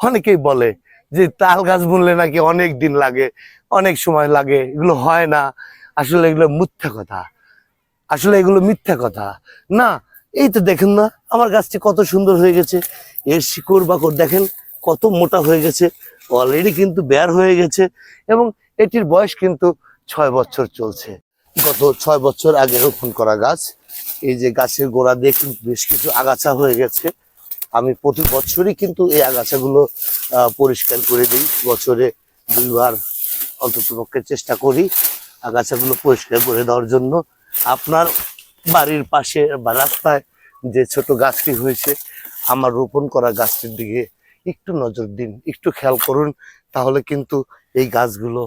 অনেকেই বলে যে তাল গাছ বুনলে নাকি অনেক দিন লাগে, অনেক সময় লাগে, এগুলো হয় না। আসলে এগুলো মিথ্যা কথা। আসলে এগুলো মিথ্যা কথা। না, এই তো দেখেন না, আমার গাছটি কত সুন্দর হয়ে গেছে। এর শিকড় বাকড় দেখেন, কত মোটা হয়ে গেছে। অলরেডি কিন্তু বের হয়ে গেছে এবং এটির বয়স কিন্তু ছয় বছর চলছে। গত ছয় বছর আগে রোপণ করা গাছ, এই যে গাছের গোড়া দিয়ে কিন্তু বেশ কিছু আগাছা হয়ে গেছে। আমি প্রতি বছরই কিন্তু এই আগাছাগুলো পরিষ্কার করে দিই। বছরে দুইবার অন্তত পক্ষে চেষ্টা করি আগাছাগুলো পরিষ্কার করে দেওয়ার জন্য। আপনার বাড়ির পাশে বা রাস্তায় যে ছোট গাছটি হয়েছে, আমার রোপণ করা গাছটির দিকে একটু নজর দিন, একটু খেয়াল করুন, তাহলে কিন্তু এই গাছগুলো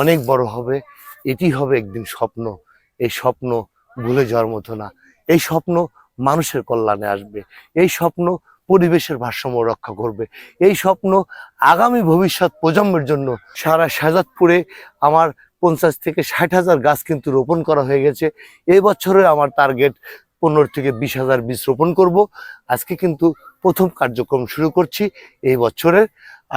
অনেক বড় হবে। এটি হবে একদিন স্বপ্ন। এই স্বপ্ন ভুলে যাওয়ার মতো না। এই স্বপ্ন মানুষের কল্যাণে আসবে। এই স্বপ্ন পরিবেশের ভারসাম্য রক্ষা করবে। এই স্বপ্ন আগামী ভবিষ্যৎ প্রজন্মের জন্য সারা সাজাদপুরে আমার পঞ্চাশ থেকে ষাট হাজার গাছ কিন্তু রোপণ করা হয়ে গেছে। এই বছরে আমার টার্গেট পনেরো থেকে বিশ হাজার বীজ রোপণ করব। আজকে কিন্তু প্রথম কার্যক্রম শুরু করছি এই বছরের।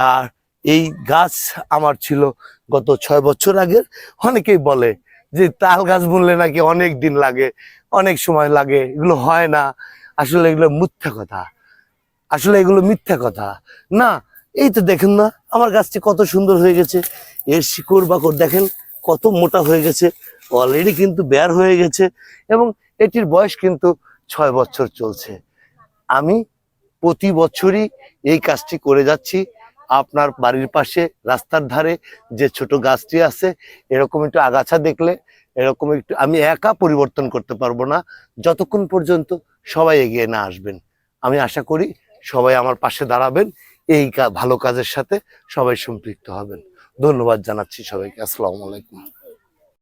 আর এই গাছ আমার ছিল গত ছয় বছর আগের। অনেকেই বলে যে তাল গাছ বুনলে নাকি অনেক দিন লাগে, অনেক সময় লাগে। এগুলো হয় না। আসলে এগুলো মিথ্যা কথা। আসলে এগুলো মিথ্যা কথা। না, এই তো দেখেন না, আমার গাছটি কত সুন্দর হয়ে গেছে। এর শিকড় বাকড় দেখেন, কত মোটা হয়ে গেছে। অলরেডি কিন্তু বের হয়ে গেছে এবং এটির বয়স কিন্তু ছয় বছর চলছে। আমি প্রতি বছরই এই কাজটি করে যাচ্ছি। আপনার বাড়ির পাশে রাস্তার ধারে যে ছোট গাছটি আছে, এরকম একটু আগাছা দেখলে, এরকম একটু, আমি একা পরিবর্তন করতে পারব না। যতক্ষণ পর্যন্ত সবাই এগিয়ে না আসবেন, আমি আশা করি সবাই আমার পাশে দাঁড়াবেন, এই ভালো কাজের সাথে সবাই সম্পৃক্ত হবেন। ধন্যবাদ জানাচ্ছি সবাইকে। আসসালামু আলাইকুম।